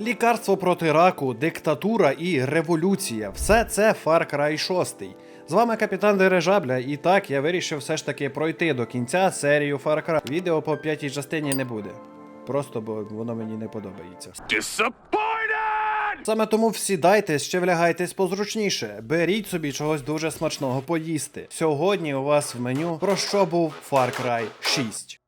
Лікарство проти раку, диктатура і революція все це Far Cry 6. З вами капітан Дирижабля, і так я вирішив все ж таки пройти до кінця серію Far Cry. Відео по п'ятій частині не буде. Просто бо воно мені не подобається. Disappointed! Саме тому всідайтесь, ще влягайтесь позручніше. Беріть собі чогось дуже смачного поїсти. Сьогодні у вас в меню про що був Far Cry 6.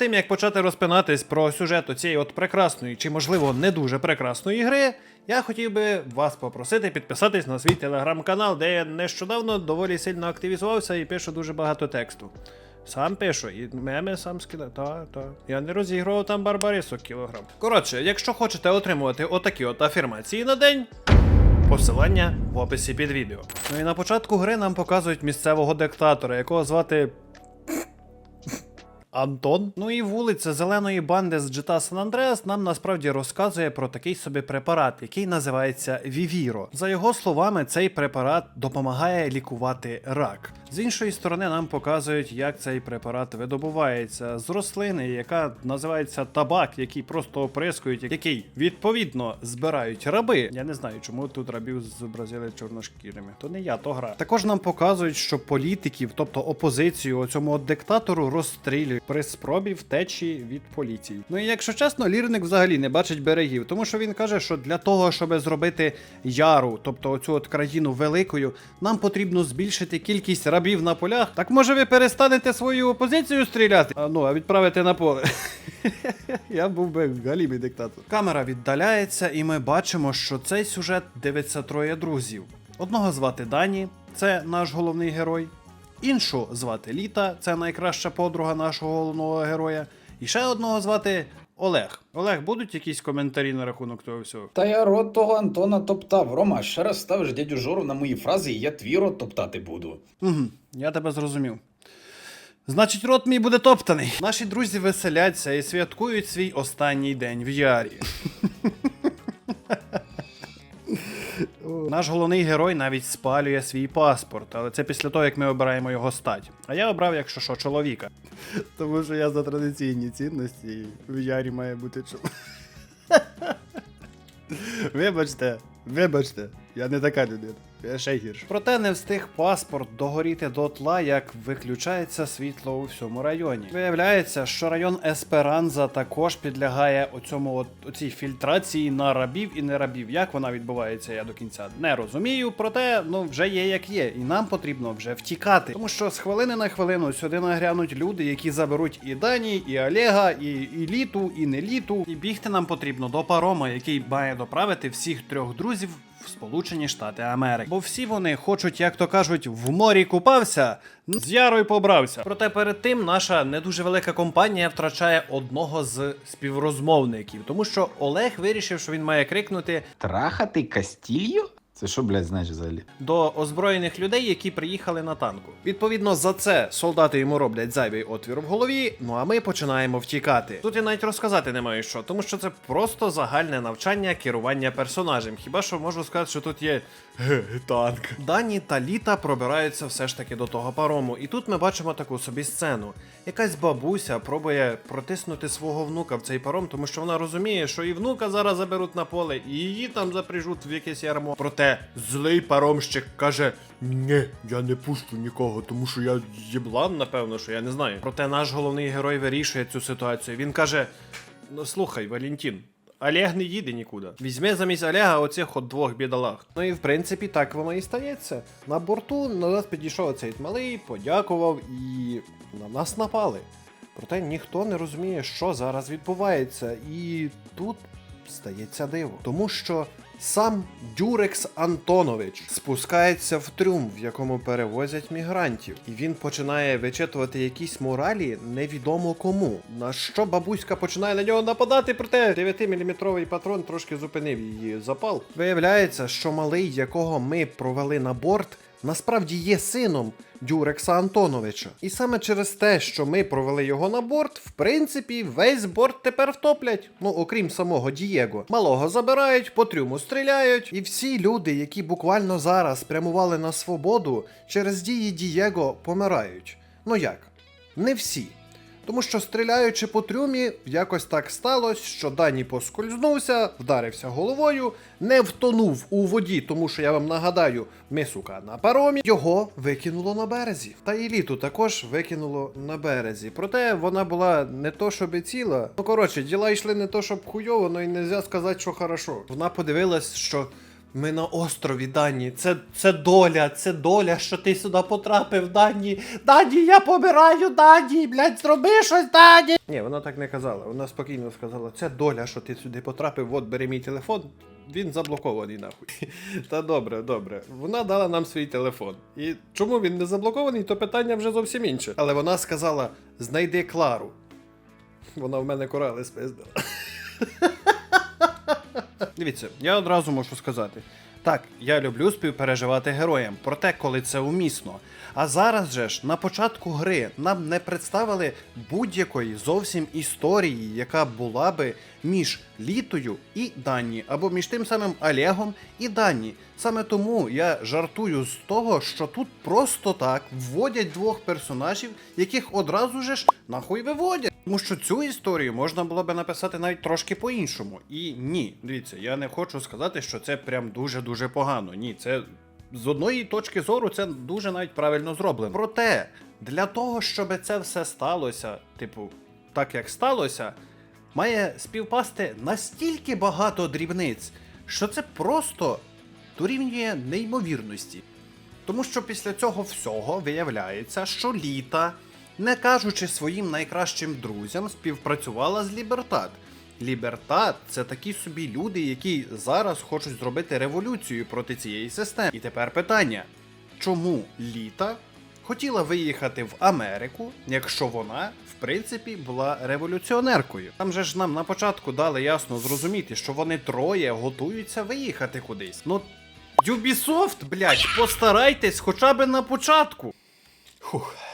Тим як почати розпинатись про сюжет цієї от прекрасної чи можливо не дуже прекрасної гри, я хотів би вас попросити підписатись на свій телеграм-канал, де я нещодавно доволі сильно активізувався і пишу дуже багато тексту. Сам пишу, і меми сам скидаю. Та, та. Я не розігрував там барбарисок кілограм. Коротше, якщо хочете отримувати отакі от афірмації на день, посилання в описі під відео. Ну і на початку гри нам показують місцевого диктатора, якого звати Антон. Ну і вулиця зеленої банди з GTA San Andreas нам насправді розказує про такий собі препарат, який називається Viviro. За його словами, цей препарат допомагає лікувати рак. З іншої сторони, нам показують, як цей препарат видобувається з рослини, яка називається табак, який просто оприскують, який відповідно збирають раби. Я не знаю, чому тут рабів зобразили чорношкірими. То не я, то гра. Також нам показують, що політиків, тобто опозицію, цьому диктатору розстрілюють при спробі втечі від поліції. Ну і якщо чесно, лірник взагалі не бачить берегів, тому що він каже, що для того, щоб зробити яру, тобто оцю от країну великою, нам потрібно збільшити кількість рабів на полях. Так може ви перестанете свою опозицію стріляти? А ну а відправити на поле. Я був би галімий диктатор. Камера віддаляється, і ми бачимо, що цей сюжет дивиться троє друзів. Одного звати Дані, це наш головний герой. Іншу звати Літа, це найкраща подруга нашого головного героя. І ще одного звати Олег. Олег, будуть якісь коментарі на рахунок того всього? Та я рот того Антона топтав. Рома, ще раз ставиш дядю Жору на мої фрази, і я твій рот топтати буду. Угу, я тебе зрозумів. Значить, рот мій буде топтаний. Наші друзі веселяться і святкують свій останній день в Ярі. Наш головний герой навіть спалює свій паспорт, але це після того, як ми обираємо його стать. А я обрав, якщо що, чоловіка. Тому що я за традиційні цінності в Ярі має бути чоловік. Вибачте, вибачте, я не така людина. Я ще гірше. Проте не встиг паспорт догоріти дотла, як виключається світло у всьому районі. Виявляється, що район Есперанза також підлягає оцьому от оцій фільтрації на рабів і не рабів. Як вона відбувається, я до кінця не розумію. Проте ну вже є як є, і нам потрібно вже втікати. Тому що з хвилини на хвилину сюди нагрянуть люди, які заберуть і Дані, і Олега, і, і Літу, і не Літу. І бігти нам потрібно до парома, який має доправити всіх трьох друзів в Сполучені Штати Америки. Бо всі вони хочуть, як то кажуть, в морі купався, з ярою побрався. Проте перед тим наша не дуже велика компанія втрачає одного з співрозмовників, тому що Олег вирішив, що він має крикнути Трахати Кастільо? Це що, блядь, значить взагалі? до озброєних людей, які приїхали на танку. Відповідно, за це солдати йому роблять зайвий отвір в голові. Ну а ми починаємо втікати. Тут я навіть розказати не маю що, тому що це просто загальне навчання керування персонажем. Хіба що можу сказати, що тут є танк. Дані та літа пробираються все ж таки до того парому. І тут ми бачимо таку собі сцену. Якась бабуся пробує протиснути свого внука в цей паром, тому що вона розуміє, що і внука зараз заберуть на поле, і її там запряжуть в якесь ярмо. Проте злий паромщик каже: Ні, я не пущу нікого, тому що я єблан, напевно, що я не знаю. Проте наш головний герой вирішує цю ситуацію. Він каже: Ну слухай, Валентін. Олег не їде нікуди. Візьми замість Олега оцих от двох бідолах. Ну і в принципі так воно і стається. На борту на нас підійшов цей малий, подякував і на нас напали. Проте ніхто не розуміє, що зараз відбувається, і тут стається диво. Тому що сам Дюрекс Антонович спускається в трюм, в якому перевозять мігрантів, і він починає вичитувати якісь моралі невідомо кому. На що бабуська починає на нього нападати, проте 9-мм патрон трошки зупинив її запал. Виявляється, що малий, якого ми провели на борт, насправді є сином Дюрекса Антоновича. І саме через те, що ми провели його на борт, в принципі, весь борт тепер втоплять. Ну, окрім самого Дієго. Малого забирають, по трюму стріляють. І всі люди, які буквально зараз прямували на свободу, через дії Дієго помирають. Ну як? Не всі. Тому що стріляючи по трюмі, якось так сталося, що Дані поскользнувся, вдарився головою, не втонув у воді, тому що я вам нагадаю, ми сука на паромі. Його викинуло на березі. Та і літу також викинуло на березі. Проте вона була не то, щоб ціла. Ну коротше, діла йшли не то, щоб хуйово, ну і не можна сказати, що хорошо. Вона подивилась, що. Ми на острові Дані. Це, це доля, це доля, що ти сюди потрапив, Дані. Дані, я помираю, Дані, блядь, зроби щось, Дані. Ні, вона так не казала. Вона спокійно сказала: це доля, що ти сюди потрапив, от бери мій телефон. Він заблокований нахуй. Та добре, добре. Вона дала нам свій телефон. І чому він не заблокований, то питання вже зовсім інше. Але вона сказала: знайди Клару. Вона в мене корали спиздила. Дивіться, я одразу можу сказати. Так, я люблю співпереживати героям, проте коли це умісно. А зараз же ж на початку гри нам не представили будь-якої зовсім історії, яка була би між Літою і Дані, або між тим самим Олегом і Дані. Саме тому я жартую з того, що тут просто так вводять двох персонажів, яких одразу же ж нахуй виводять. Тому що цю історію можна було би написати навіть трошки по-іншому. І ні, дивіться, я не хочу сказати, що це прям дуже-дуже погано. Ні, це з одної точки зору це дуже навіть правильно зроблено. Проте, для того, щоб це все сталося, типу, так як сталося, має співпасти настільки багато дрібниць, що це просто дорівнює неймовірності. Тому що після цього всього виявляється, що літа, не кажучи своїм найкращим друзям, співпрацювала з Лібертат. Лібертат це такі собі люди, які зараз хочуть зробити революцію проти цієї системи. І тепер питання: чому літа хотіла виїхати в Америку, якщо вона, в принципі, була революціонеркою? Там же ж нам на початку дали ясно зрозуміти, що вони троє готуються виїхати кудись. Ну, Ubisoft, блядь, постарайтесь хоча б на початку. Фух.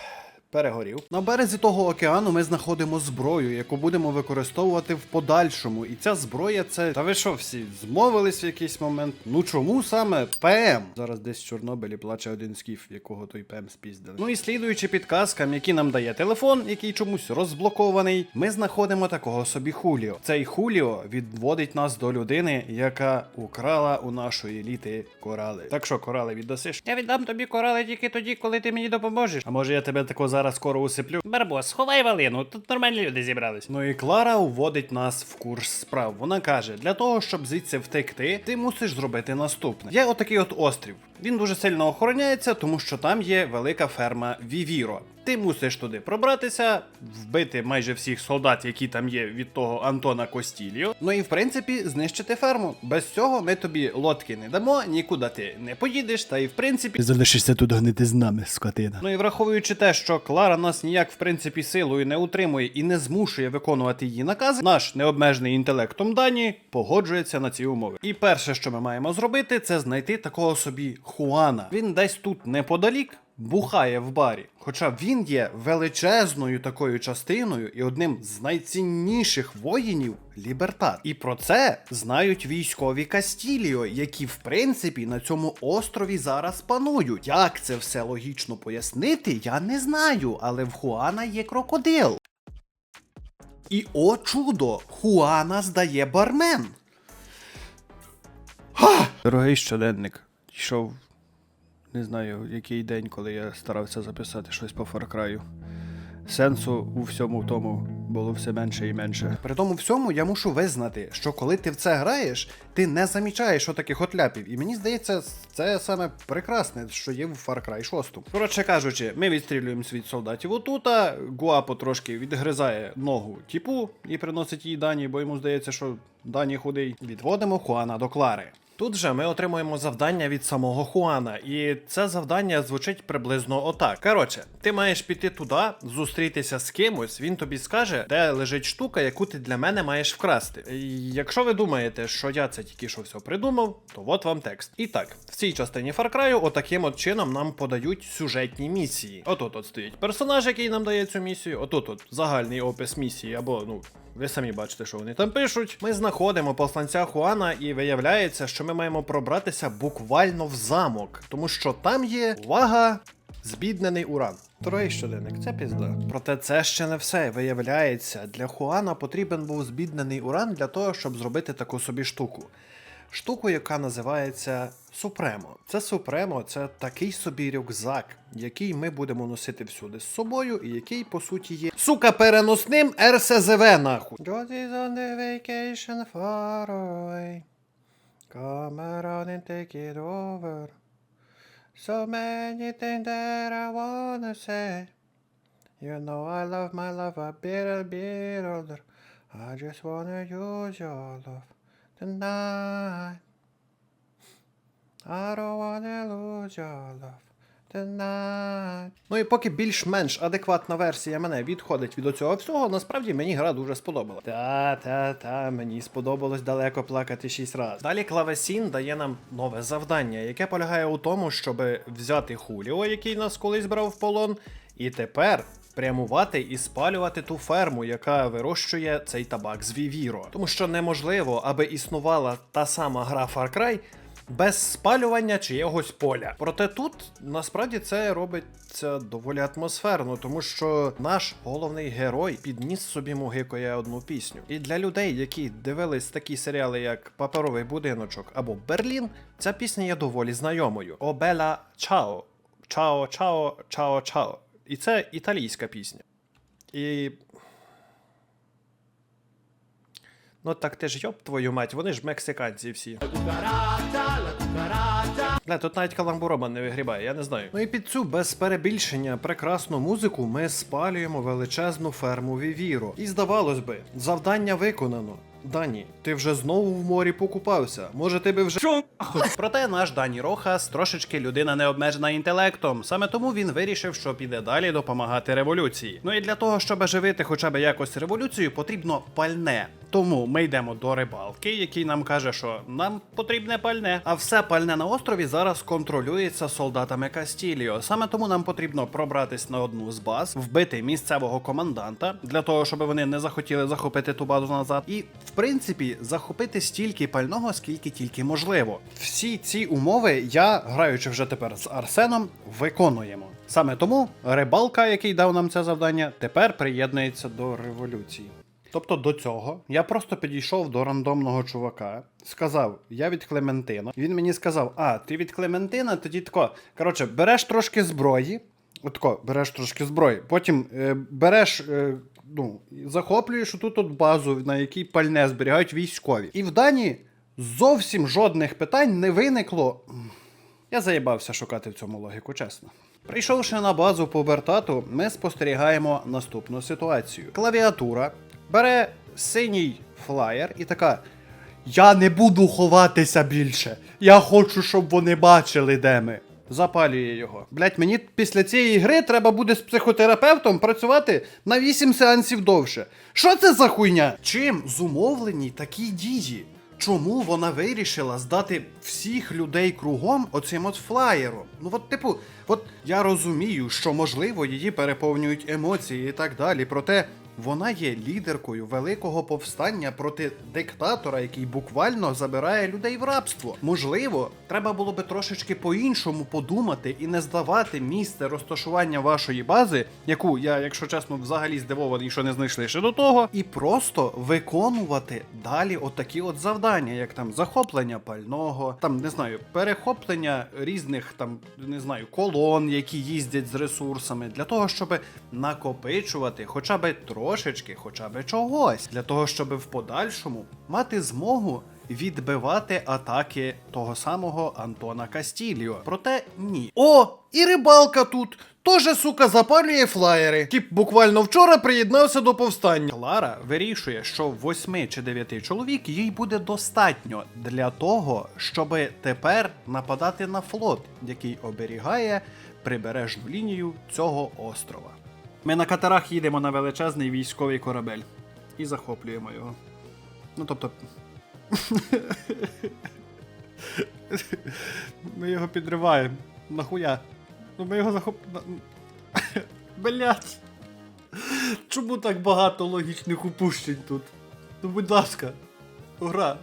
Перегорів. На березі того океану ми знаходимо зброю, яку будемо використовувати в подальшому. І ця зброя це. Та ви що, всі змовились в якийсь момент? Ну чому саме ПМ? Зараз десь в Чорнобилі плаче один скіф, якого той ПМ спіздили. Ну і слідуючи підказкам, які нам дає телефон, який чомусь розблокований, ми знаходимо такого собі Хуліо. Цей Хуліо відводить нас до людини, яка украла у нашої літи корали. Так що, корали віддасиш? Я віддам тобі корали тільки тоді, коли ти мені допоможеш. А може я тебе тако зараз скоро усиплю? Барбос, сховай валину, тут нормальні люди зібрались. Ну і Клара уводить нас в курс справ. Вона каже: для того, щоб звідси втекти, ти мусиш зробити наступне. Є отакий от острів. Він дуже сильно охороняється, тому що там є велика ферма Вівіро. Ти мусиш туди пробратися, вбити майже всіх солдат, які там є від того Антона Костіліо. Ну і в принципі знищити ферму. Без цього ми тобі лодки не дамо, нікуди ти не поїдеш, та і в принципі Залишишся тут гнити з нами, скотина. Ну і враховуючи те, що Клара нас ніяк в принципі силою не утримує і не змушує виконувати її накази, наш необмежений інтелектом Дані погоджується на ці умови. І перше, що ми маємо зробити, це знайти такого собі Хуана. Він десь тут неподалік. Бухає в барі, хоча він є величезною такою частиною і одним з найцінніших воїнів Лібертат. І про це знають військові Кастіліо, які в принципі на цьому острові зараз панують. Як це все логічно пояснити, я не знаю, але в Хуана є крокодил. І о чудо! Хуана здає бармен. Ха! Дорогий щоденник, йшов не знаю, який день, коли я старався записати щось по Cry. Сенсу у всьому тому було все менше і менше. При тому всьому я мушу визнати, що коли ти в це граєш, ти не замічаєш отаких от ляпів. І мені здається, це саме прекрасне, що є в Far Cry 6. Коротше кажучи, ми відстрілюємо світ солдатів отута, Гуапо трошки відгризає ногу тіпу і приносить їй дані, бо йому здається, що дані худий. Відводимо Хуана до Клари. Тут же ми отримуємо завдання від самого Хуана, і це завдання звучить приблизно отак. Коротше, ти маєш піти туди, зустрітися з кимось, він тобі скаже, де лежить штука, яку ти для мене маєш вкрасти. І якщо ви думаєте, що я це тільки що все придумав, то от вам текст. І так, в цій частині Cry отаким от чином нам подають сюжетні місії. Отут от стоїть персонаж, який нам дає цю місію. Отут от загальний опис місії, або ну. Ви самі бачите, що вони там пишуть. Ми знаходимо посланця Хуана, і виявляється, що ми маємо пробратися буквально в замок, тому що там є увага, збіднений уран. Троє щоденник, це пізда. Проте це ще не все. Виявляється, для Хуана потрібен був збіднений уран для того, щоб зробити таку собі штуку. Штуку, яка називається Супремо. Це Супремо, це такий собі рюкзак, який ми будемо носити всюди з собою, і який, по суті, є сука переносним РСЗВ, нахуй. Tonight. I don't wanna lose your love. Ну і поки більш-менш адекватна версія мене відходить від оцього всього, насправді мені гра дуже сподобала. Та, та, та, мені сподобалось далеко плакати шість разів. Далі клавесін дає нам нове завдання, яке полягає у тому, щоб взяти Хуліо, який нас колись брав в полон, і тепер прямувати і спалювати ту ферму, яка вирощує цей табак з Вівіро. Тому що неможливо, аби існувала та сама гра Far Cry без спалювання чиєгось поля. Проте тут насправді це робиться доволі атмосферно, тому що наш головний герой підніс собі мугикоє одну пісню. І для людей, які дивились такі серіали, як Паперовий будиночок або Берлін, ця пісня є доволі знайомою. Обела Чао. Чао, чао, чао, чао. І це італійська пісня. І. Ну так ти ж йоб твою мать, вони ж мексиканці всі. Бля, тут навіть каламбурома не вигрібає, я не знаю. Ну і під цю без перебільшення прекрасну музику ми спалюємо величезну ферму Вівіро. І здавалось би, завдання виконано. Дані, ти вже знову в морі покупався. Може, ти би вже. Що? Проте наш Дані Рохас трошечки людина не обмежена інтелектом. Саме тому він вирішив, що піде далі допомагати революції. Ну і для того, щоб оживити хоча б якось революцію, потрібно пальне. Тому ми йдемо до рибалки, який нам каже, що нам потрібне пальне. А все пальне на острові зараз контролюється солдатами Кастіліо. Саме тому нам потрібно пробратись на одну з баз, вбити місцевого команданта для того, щоб вони не захотіли захопити ту базу назад. І в принципі захопити стільки пального, скільки тільки можливо. Всі ці умови я, граючи вже тепер з Арсеном, виконуємо. Саме тому рибалка, який дав нам це завдання, тепер приєднується до революції. Тобто до цього я просто підійшов до рандомного чувака, сказав, я від Клементина. Він мені сказав: А, ти від Клементина, тоді тако. Коротше, береш трошки зброї. Отко, береш трошки зброї. Потім е, береш, е, ну, захоплюєш отут от базу, на якій пальне зберігають військові. І в Дані зовсім жодних питань не виникло. Я заїбався шукати в цьому логіку, чесно. Прийшовши на базу по Бертату, ми спостерігаємо наступну ситуацію. Клавіатура бере синій флаєр і така. Я не буду ховатися більше. Я хочу, щоб вони бачили, де ми. Запалює його. Блять, мені після цієї гри треба буде з психотерапевтом працювати на 8 сеансів довше. Що це за хуйня? Чим зумовлені такі дії? Чому вона вирішила здати всіх людей кругом оцим от флаєром? Ну от, типу, от я розумію, що можливо її переповнюють емоції і так далі. Проте вона є лідеркою великого повстання проти диктатора, який буквально забирає людей в рабство. Можливо, треба було би трошечки по-іншому подумати і не здавати місце розташування вашої бази, яку я, якщо чесно, взагалі здивований, що не знайшли ще до того, і просто виконувати далі отакі от завдання, як там захоплення пального, там не знаю, перехоплення різних там не знаю колон, які їздять з ресурсами, для того, щоб накопичувати хоча б трошечки, хоча б чогось, для того, щоб в подальшому мати змогу. Відбивати атаки того самого Антона Кастіліо. Проте ні. О, і рибалка тут. Тоже, сука, запалює флаєри. Тіп буквально вчора приєднався до повстання. Клара вирішує, що восьми чи дев'яти чоловік їй буде достатньо для того, щоб тепер нападати на флот, який оберігає прибережну лінію цього острова. Ми на катерах їдемо на величезний військовий корабель і захоплюємо його. Ну тобто. Ми його підриваємо. Нахуя? Ну ми його захоп. Блять. Чому так багато логічних упущень тут? Ну, будь ласка, гра.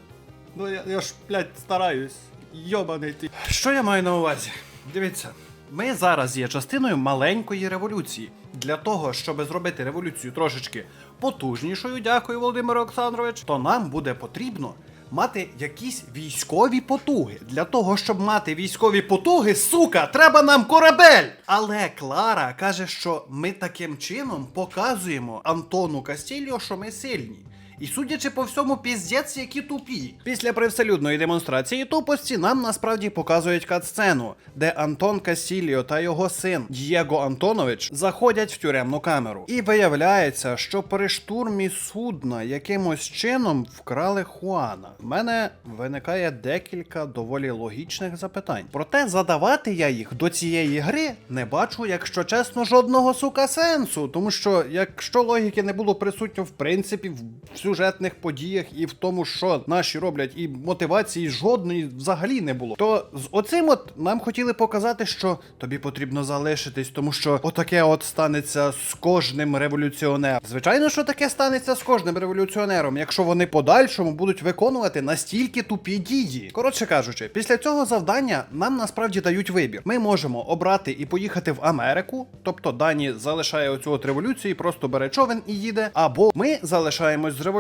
Ну я, я ж, блядь, стараюсь. Йобаний ти. Що я маю на увазі? Дивіться, ми зараз є частиною маленької революції. Для того, щоб зробити революцію трошечки потужнішою, дякую, Володимир Олександрович, то нам буде потрібно мати якісь військові потуги. Для того, щоб мати військові потуги, сука, треба нам корабель! Але Клара каже, що ми таким чином показуємо Антону Кастільо, що ми сильні. І судячи по всьому, піздець, які тупі. Після привселюдної демонстрації тупості нам насправді показують катсцену, де Антон Касіліо та його син Дієго Антонович заходять в тюремну камеру. І виявляється, що при штурмі судна якимось чином вкрали Хуана. В мене виникає декілька доволі логічних запитань. Проте задавати я їх до цієї гри не бачу, якщо чесно, жодного сука сенсу. Тому що якщо логіки не було присутньо в принципі в сюжетних подіях і в тому, що наші роблять, і мотивації жодної взагалі не було. То з оцим от нам хотіли показати, що тобі потрібно залишитись, тому що отаке от станеться з кожним революціонером. Звичайно, що таке станеться з кожним революціонером, якщо вони подальшому будуть виконувати настільки тупі дії. Коротше кажучи, після цього завдання нам насправді дають вибір. Ми можемо обрати і поїхати в Америку, тобто Дані залишає оцю от революцію, і просто бере човен і їде. Або ми залишаємось з революцією.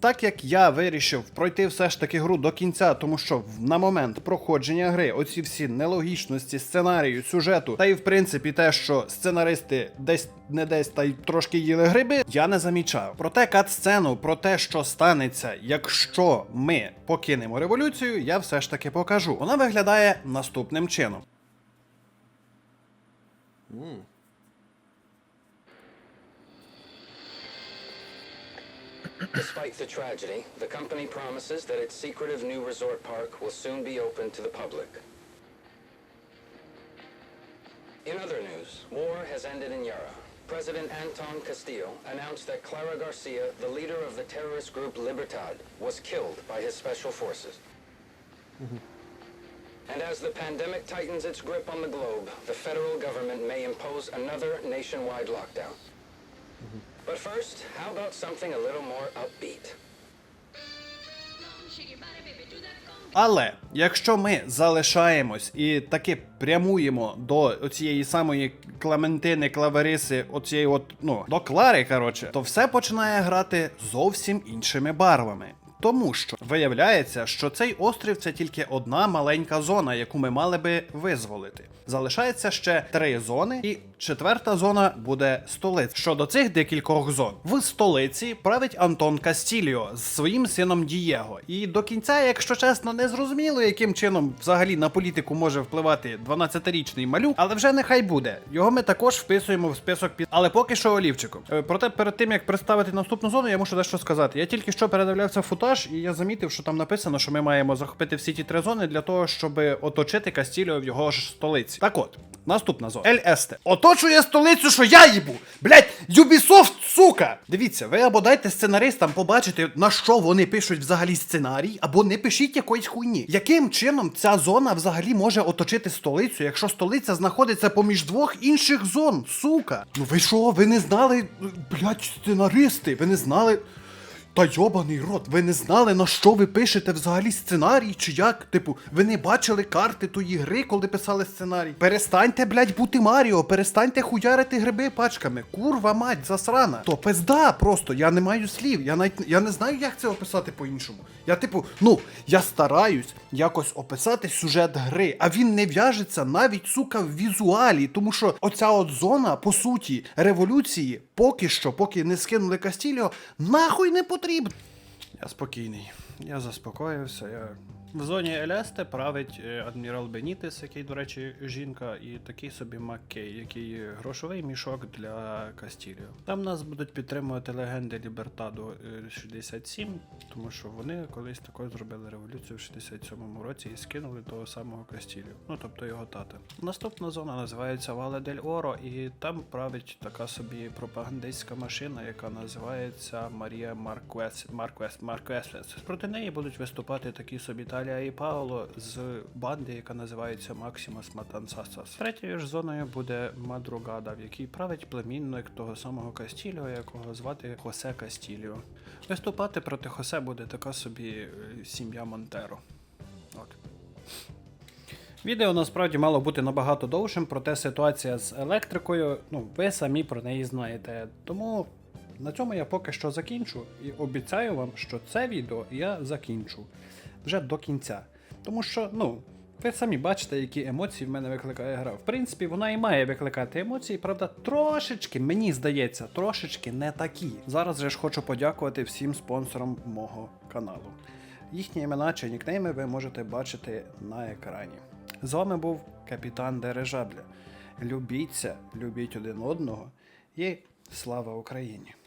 Так як я вирішив пройти все ж таки гру до кінця, тому що на момент проходження гри оці всі нелогічності сценарію, сюжету, та й в принципі те, що сценаристи десь не десь та й трошки їли гриби, я не замічав. Проте кат-сцену про те, що станеться, якщо ми покинемо революцію, я все ж таки покажу. Вона виглядає наступним чином. Despite the tragedy, the company promises that its secretive new resort park will soon be open to the public. In other news, war has ended in Yara. President Anton Castillo announced that Clara Garcia, the leader of the terrorist group Libertad, was killed by his special forces. Mm-hmm. And as the pandemic tightens its grip on the globe, the federal government may impose another nationwide lockdown. But first, how about something a little more upbeat? Але якщо ми залишаємось і таки прямуємо до цієї самої Клементини, Клавериси, оцієї от, ну, до Клари, коротше, то все починає грати зовсім іншими барвами. Тому що виявляється, що цей острів це тільки одна маленька зона, яку ми мали би визволити. Залишається ще три зони, і четверта зона буде столиця. Щодо цих декількох зон, в столиці править Антон Кастіліо з своїм сином Дієго. І до кінця, якщо чесно, не зрозуміло, яким чином взагалі на політику може впливати 12-річний малюк, але вже нехай буде. Його ми також вписуємо в список під. Але поки що олівчиком. Е, Проте перед тим як представити наступну зону, я мушу дещо сказати. Я тільки що передивлявся футаж, і я замітив, що там написано, що ми маємо захопити всі ті три зони для того, щоб оточити Кастіліо в його ж столиці. Так от. Наступна зона. Ель Есте. Оточує столицю, що я їбу! Блять, Юбісофт, сука! Дивіться, ви або дайте сценаристам побачити, на що вони пишуть взагалі сценарій, або не пишіть якоїсь хуйні. Яким чином ця зона взагалі може оточити столицю, якщо столиця знаходиться поміж двох інших зон, сука? Ну ви що, ви не знали, блять, сценаристи, ви не знали. Та йобаний рот, ви не знали, на що ви пишете взагалі сценарій, чи як? Типу, ви не бачили карти тої гри, коли писали сценарій. Перестаньте, блядь, бути Маріо, перестаньте хуярити гриби пачками. Курва мать, засрана. То пизда просто, я не маю слів. Я навіть я не знаю, як це описати по-іншому. Я, типу, ну, я стараюсь якось описати сюжет гри, а він не в'яжеться навіть, сука, в візуалі, тому що оця от зона, по суті, революції, поки що, поки не скинули Кастіліо, нахуй не потрібна. Я спокійний. Я заспокоївся, я В зоні Елесте править е, адмірал Бенітес, який, до речі, жінка, і такий собі Маккей, який грошовий мішок для Кастіліо. Там нас будуть підтримувати легенди Лібертаду е, 67, тому що вони колись також зробили революцію в 67-му році і скинули того самого Кастіліо, ну тобто його тата. Наступна зона називається Вале дель Оро, і там править така собі пропагандистська машина, яка називається Марія Марквес Марквес Марквес. Проти неї будуть виступати такі собі Талія і Пауло з банди, яка називається Максимус Матансасас. Третьою ж зоною буде Мадругада, в якій править племінник того самого Кастіліо, якого звати Хосе Кастіліо. Виступати проти Хосе буде така собі е, сім'я Монтеро. От. Відео насправді мало бути набагато довшим, проте ситуація з електрикою, ну, ви самі про неї знаєте. Тому на цьому я поки що закінчу і обіцяю вам, що це відео я закінчу вже до кінця. Тому що, ну, ви самі бачите, які емоції в мене викликає гра. В принципі, вона і має викликати емоції, правда, трошечки, мені здається, трошечки не такі. Зараз же ж хочу подякувати всім спонсорам мого каналу. Їхні імена чи нікнейми ви можете бачити на екрані. З вами був капітан Дережабля. Любіться, любіть один одного і слава Україні!